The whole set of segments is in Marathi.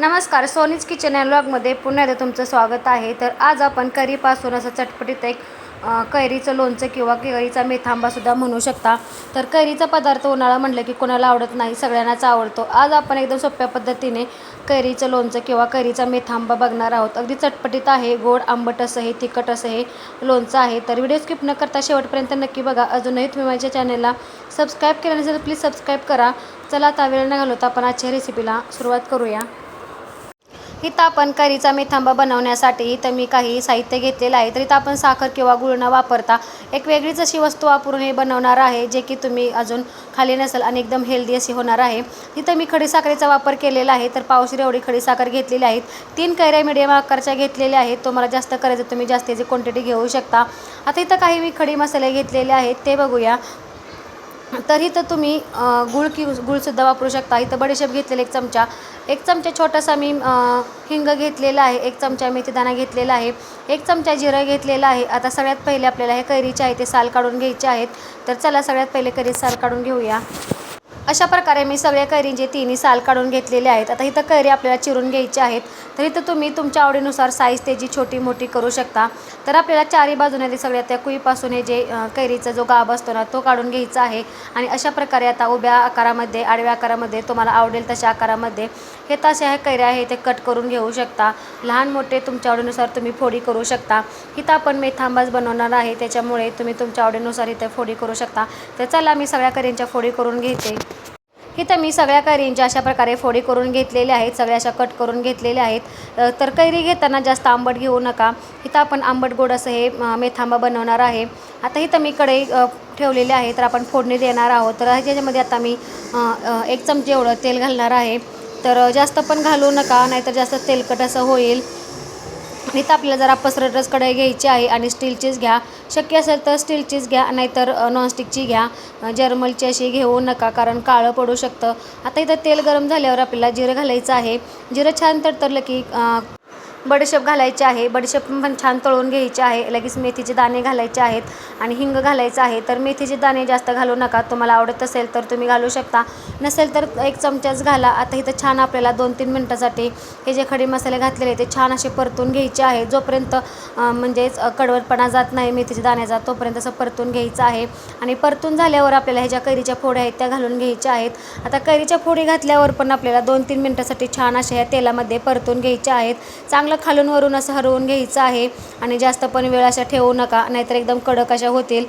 नमस्कार सोनीज किचन अँड ब्लॉगमध्ये पुन्हा एकदा तुमचं स्वागत आहे. तर आज आपण करीपासून असं चटपटीत एक कैरीचं लोणचं किंवा कैरीचा मेथांबासुद्धा म्हणू शकता. तर कैरीचा पदार्थ उन्हाळा म्हटलं की कोणाला आवडत नाही सगळ्यांनाच आवडतो. आज आपण एकदम सोप्या पद्धतीने कैरीचं लोणचं किंवा कैरीचा मेथांबा बघणार आहोत. अगदी चटपटीत आहे गोड आंबट असं हे तिखट असं हे लोणचं आहे. तर व्हिडिओ स्किप न करता शेवटपर्यंत नक्की बघा. अजूनही तुम्ही माझ्या चॅनलला सबस्क्राईब केलं नसेल प्लीज सबस्क्राईब करा. चला आता वेळ न घालवता आपण आजच्या रेसिपीला सुरुवात करूया. इथं आपण करीचा मेथांबा बनवण्यासाठी इथं मी काही साहित्य घेतलेलं आहे. तर इथं आपण साखर किंवा गुळ न वापरता एक वेगळीच अशी वस्तू वापरून हे बनवणार आहे जे की तुम्ही अजून खाली नसेल आणि एकदम हेल्दी अशी होणार आहे. इथं मी खडीसाखरेचा वापर केलेला आहे तर पावशेर एवढी खडीसाखर घेतलेली आहेत. तीन कैऱ्या मिडियम आकारच्या घेतलेल्या आहेत. तुम्हाला जास्त करायचं तुम्ही जास्तीची क्वांटिटी घेऊ शकता. आता इथं काही मी खडी मसाले घेतलेले आहेत ते बघूया. तर इथं तुम्ही गुळ कि गुळसुद्धा वापरू शकता. इथं बडीशेप घेतलेला एक चमचा. एक चमचा छोटासा मी हिंग घेतलेला आहे. एक चमचा मेथीदाणा घेतलेला आहे. एक चमचा जिरं घेतलेला आहे. आता सगळ्यात पहिले आपल्याला हे कैरीचे आहे ते साल काढून घ्यायचे आहेत. तर चला सगळ्यात पहिले कैरी साल काढून घेऊया. अशा प्रकारे मी सगळ्या कैरींचे तिन्ही साल काढून घेतलेले आहेत. आता इथं कैरी आपल्याला चिरून घ्यायची आहेत. तर इथं तुम्ही तुमच्या आवडीनुसार साईज त्याची छोटी मोठी करू शकता. तर आपल्याला चारी बाजूने ते सगळ्या त्या कुईपासून हे जे कैरीचा जो गाभ असतो ना तो काढून घ्यायचा आहे. आणि अशा प्रकारे आता उभ्या आकारामध्ये आडव्या आकारामध्ये तुम्हाला आवडेल तशा आकारामध्ये हे तसे ह्या कैऱ्या आहे ते कट करून घेऊ शकता. लहान मोठे तुमच्या आवडीनुसार तुम्ही फोडी करू शकता. इथं आपण मेथांबाज बनवणार आहे त्याच्यामुळे तुम्ही तुमच्या आवडीनुसार इथे फोडी करू शकता. तर चला मी सगळ्या कैरींच्या फोडी करून घेते. इथं मी सगळ्या कैरींच्या अशा प्रकारे फोडी करून घेतलेल्या आहेत सगळ्या अशा कट करून घेतलेल्या आहेत. तर कैरी घेताना जास्त आंबट घेऊ नका. इथं आपण आंबट गोड असं हे मेथांबा बनवणार आहे. आता इथं मी कढई ठेवलेले ठेवलेली आहे तर आपण फोडणी देणार आहोत. तर ह्याच्यामध्ये आता मी एक चमचे एवढं तेल घालणार आहे. तर जास्त पण घालू नका नाहीतर जास्त तेलकट असं होईल. इथं आपल्याला जरा पसरटच कढई घ्यायची आहे आणि स्टीलचीच घ्या. शक्य असेल तर स्टीलचीच घ्या नाहीतर नॉनस्टिकची घ्या. जर्मलची अशी घेऊ नका कारण काळं पडू शकतं. आता इथं तेल गरम झाल्यावर आपल्याला जिरं घालायचं आहे. जिरं छान तडतरलं की बडीशेप घालायचे आहे. बडीशेप पण छान तळून घ्यायचे आहे. लगेच मेथीचे दाणे घालायचे आहेत आणि हिंग घालायचं आहे. तर मेथीचे दाणे जास्त घालू नका. तुम्हाला आवडत असेल तर तुम्ही घालू शकता. नसेल तर एक चमचाच घाला. आता इथं छान आपल्याला दोन तीन मिनटासाठी हे जे खडे मसाले घातलेले ते छान असे परतून घ्यायचे आहे. जोपर्यंत म्हणजेच कडवटपणा जात नाही मेथीच्या दाण्याचा तोपर्यंत असं परतून घ्यायचं आहे. आणि परतून झाल्यावर आपल्याला ह्या ज्या कैरीच्या फोड्या आहेत त्या घालून घ्यायच्या आहेत. आता कैरीच्या फोडी घातल्यावर पण आपल्याला दोन तीन मिनटासाठी छान अशा ह्या तेलामध्ये परतून घ्यायच्या आहेत. चांगलं खालून वरून असं हरवून घ्यायचं आहे. आणि जास्त पण वेळ अशा ठेवू नका नाहीतर एकदम कडक अशा होतील.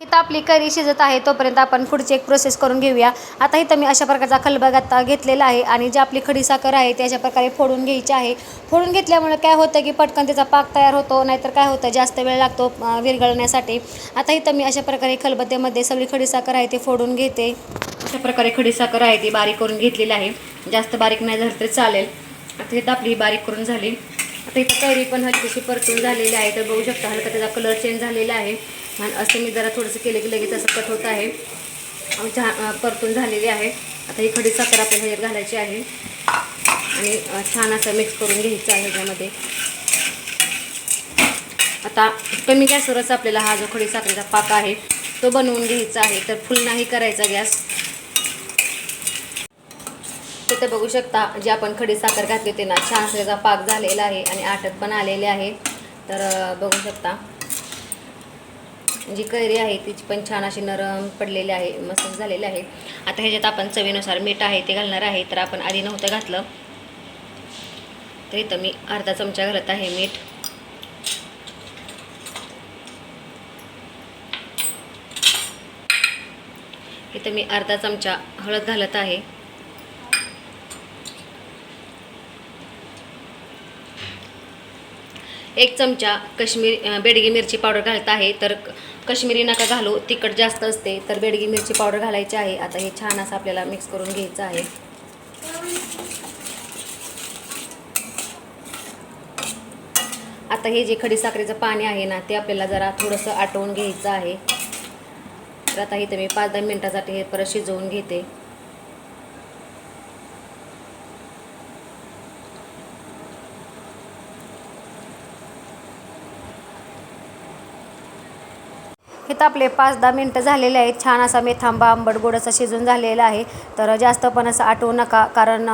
इथं आपली करी शिजत आहे तोपर्यंत आपण पुढची एक प्रोसेस करून घेऊया. आता इथं मी अशा प्रकारचा खलबग आता घेतलेला आहे आणि जी आपली खडी साखर आहे ती अशा प्रकारे फोडून घ्यायची आहे. फोडून घेतल्यामुळे काय होतं की पटकन त्याचा पाक तयार होतो नाहीतर काय होतं जास्त वेळ लागतो विरघळण्यासाठी. आता इथं मी अशा प्रकारे खलबत्त्यामध्ये सगळी खडी साखर आहे ते फोडून घेते. अशा प्रकारे खडी साखर आहे ती बारीक करून घेतलेली आहे. जास्त बारीक नाही झालं तरी चालेल. आता इथं आपली बारीक करून झाली. आता इथं कैरी पण हलकीशी परतून झालेली आहे. तर बघू शकता हलका त्याचा कलर चेंज झालेला आहे. आणि असं मी जरा थोडंसं केलं की लगेच असं कट होत आहे. छान परतून झालेली आहे. आता ही खडी साखर आपल्याला ह्याच्यात घालायची आहे. आणि छान असं मिक्स करून घ्यायचं आहे ह्याच्यामध्ये. आता कमी गॅसवरच आपल्याला हा जो खडी साखरेचा पाक आहे तो बनवून घ्यायचा आहे. तर फुल नाही करायचा गॅस. तिथं बघू शकता जे आपण खडी साखर घातली होती ना छान त्याचा पाक झालेला आहे आणि आटत पण आलेले आहे तर बघू शकता. जी कैरी आहे तिची पण छान अशी नरम पडलेली आहे मस्त झालेली आहे. आता ह्याच्यात आपण चवीनुसार मीठ आहे ते घालणार आहे तर आपण आधी नव्हतं घातलं. तर इथं मी अर्धा चमचा घालत आहे मीठ. इथं मी अर्धा चमचा हळद घालत आहे. एक चमचा कश्मीर बेडगी मिरची पावडर घालत आहे. तर क- कश्मीरी नका घालू तिखट जास्त असते तर बेडगी मिरची पावडर घालायची आहे. आता हे छान असं आपल्याला मिक्स करून घ्यायचं आहे. आता हे जे खडी साखरेचं पाणी आहे ना ते आपल्याला जरा थोडंसं आटवून घ्यायचं आहे. तर आता इथं मी पाच दहा मिनटासाठी हे परत शिजवून घेते. इथं आपले पाच दहा मिनटं झालेले आहेत. छान असा मेथांबा आंबट गोड असा शिजून झालेला आहे. तर जास्त पण असं आटवू नका कारण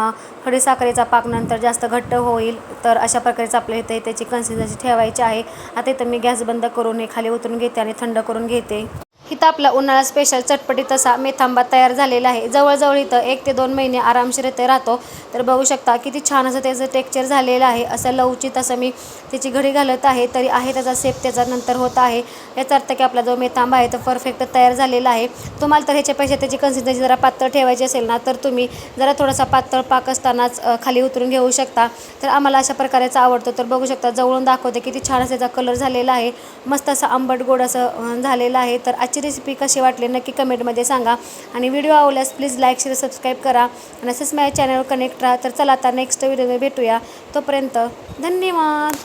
खडीसाखरेचा पाक नंतर जास्त घट्ट होईल. तर अशा प्रकारेच आपल्या इथे त्याची कन्सिस्टन्सी ठेवायची आहे. आता इथं मी गॅस बंद करून हे खाली उतरून घेते आणि थंड करून घेते. इथं आपला उन्हाळा स्पेशल चटपटीत असा मेथांबा तयार झालेला आहे. जवळजवळ इथं एक ते दोन महिने आरामशीर इथे राहतो. तर बघू शकता किती छान असं त्याचं टेक्चर झालेलं आहे. असं लवचित असं मी त्याची घडी घालत आहे तरी आहे त्याचा सेप त्याचा नंतर होत आहे. याचा अर्थ की आपला जो मेथांबा आहे तो परफेक्ट तयार झालेला आहे. तुम्हाला तर ह्याच्यापेक्षा त्याची कन्सिस्टन्सी जरा पातळ ठेवायची असेल ना तर तुम्ही जरा थोडासा पातळ पाक असतानाच खाली उतरून घेऊ शकता. तर आम्हाला अशा प्रकारेचा आवडतो. तर बघू शकता जवळून दाखवते किती छान असा त्याचा कलर झालेला आहे. मस्त असं आंबट गोड असं झालेलं आहे. तर आजची रेसिपी कशी वाटली नक्की कमेंटमध्ये सांगा. आणि व्हिडिओ आवल्यास प्लीज लाईक शेअर सबस्क्राईब करा. आणि असंच माझ्या चॅनलवर कनेक्ट राहा. तर चला आता नेक्स्ट व्हिडिओमध्ये भेटूया. तोपर्यंत धन्यवाद.